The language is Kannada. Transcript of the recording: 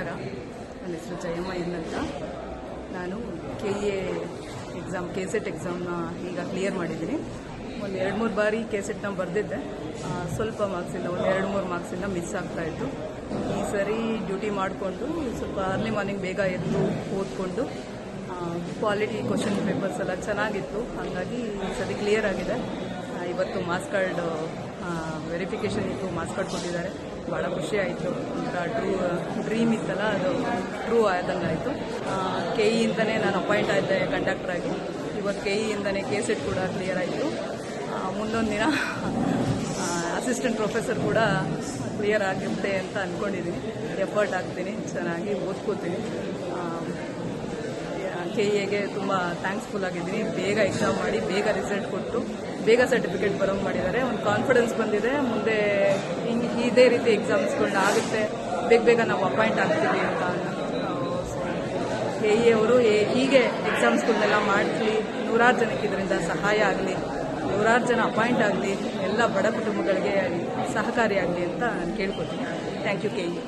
ನಮಸ್ಕಾರ. ನನ್ನ ಹೆಸರು ಜಯಮ್ಮ ಎನ್ನಂತ ನಾನು K A exam K set ಎಕ್ಸಾಮ್ನ ಈಗ ಕ್ಲಿಯರ್ ಮಾಡಿದ್ದೀನಿ. ಒಂದು ಎರಡು ಮೂರು ಬಾರಿ ಕೆ ಸೆಟ್ನ ಬರೆದಿದ್ದೆ. ಸ್ವಲ್ಪ ಮಾರ್ಕ್ಸಿಂದ ಒಂದು ಎರಡು ಮೂರು ಮಾರ್ಕ್ಸಿಂದ ಮಿಸ್ ಆಗ್ತಾಯಿತ್ತು ಈ ಸರಿ ಡ್ಯೂಟಿ ಮಾಡಿಕೊಂಡು ಸ್ವಲ್ಪ ಅರ್ಲಿ ಮಾರ್ನಿಂಗ್ ಬೇಗ ಎದ್ದು ಓದ್ಕೊಂಡು ಕ್ವಾಲಿಟಿ ಕ್ವಶನ್ ಪೇಪರ್ಸ್ ಎಲ್ಲ ಚೆನ್ನಾಗಿತ್ತು. ಹಾಗಾಗಿ ಈ ಸರಿ ಕ್ಲಿಯರ್ ಆಗಿದೆ. ಇವತ್ತು ಮಾರ್ಕ್ಸ್ ಕಾರ್ಡ್ ವೆರಿಫಿಕೇಷನ್ ಇತ್ತು ಮಾರ್ಕ್ಸ್ ಕಾರ್ಡ್ ಕೊಟ್ಟಿದ್ದಾರೆ. ಭಾಳ ಖುಷಿ ಆಯಿತು. ಟ್ರೂ ಡ್ರೀಮ್ ಇತ್ತಲ್ಲ, ಅದು ಟ್ರೂ ಆದಂಗೆ ಆಯಿತು. ಕೆ ಇಯಿಂದನೇ ನಾನು ಅಪಾಯಿಂಟ್ ಆಯಿತೆ ಆಗಿ. ಇವತ್ತು ಕೆ ಇಯಿಂದನೇ ಕೆ ಸೆಟ್ ಕೂಡ ಕ್ಲಿಯರ್ ಆಯಿತು. ಮುಂದೊಂದು ದಿನ ಅಸಿಸ್ಟೆಂಟ್ ಪ್ರೊಫೆಸರ್ ಕೂಡ ಕ್ಲಿಯರ್ ಆಗುತ್ತೆ ಅಂತ ಅಂದ್ಕೊಂಡಿದ್ದೀನಿ ಎಫರ್ಟ್ ಹಾಕ್ತೀನಿ, ಚೆನ್ನಾಗಿ ಓದ್ಕೋತೀನಿ. ಕೆ ಎಗೆ ತುಂಬ ಥ್ಯಾಂಕ್ಸ್ಫುಲ್ ಆಗಿದ್ದೀನಿ. ಬೇಗ ಎಕ್ಸಾಮ್ ಮಾಡಿ, ಬೇಗ ರಿಸಲ್ಟ್ ಕೊಟ್ಟು, ಬೇಗ ಸರ್ಟಿಫಿಕೇಟ್ ಬರೋಂಗೆ ಮಾಡಿದ್ದಾರೆ. ಒಂದು ಕಾನ್ಫಿಡೆನ್ಸ್ ಬಂದಿದೆ. ಮುಂದೆ ಇದೇ ರೀತಿ ಎಕ್ಸಾಮ್ಸ್ಗಳನ್ನ ಆಗುತ್ತೆ. ಬೇಗ ಬೇಗ ನಾವು ಅಪಾಯಿಂಟ್ ಆಗ್ತೀವಿ ಅಂತ ಎ ಅವರು ಹೀಗೆ ಎಕ್ಸಾಮ್ಸ್ಗಳನ್ನೆಲ್ಲ ಮಾಡಿಸ್ಲಿ ನೂರಾರು ಜನಕ್ಕೆ ಇದರಿಂದ ಸಹಾಯ ಆಗಲಿ, ನೂರಾರು ಜನ ಅಪಾಯಿಂಟ್ ಆಗಲಿ, ಎಲ್ಲ ಬಡ ಕುಟುಂಬಗಳಿಗೆ ಸಹಕಾರಿಯಾಗಲಿ ಅಂತ ನಾನು ಕೇಳ್ಕೊತೀನಿ ಥ್ಯಾಂಕ್ ಯು ಕೆ ಇ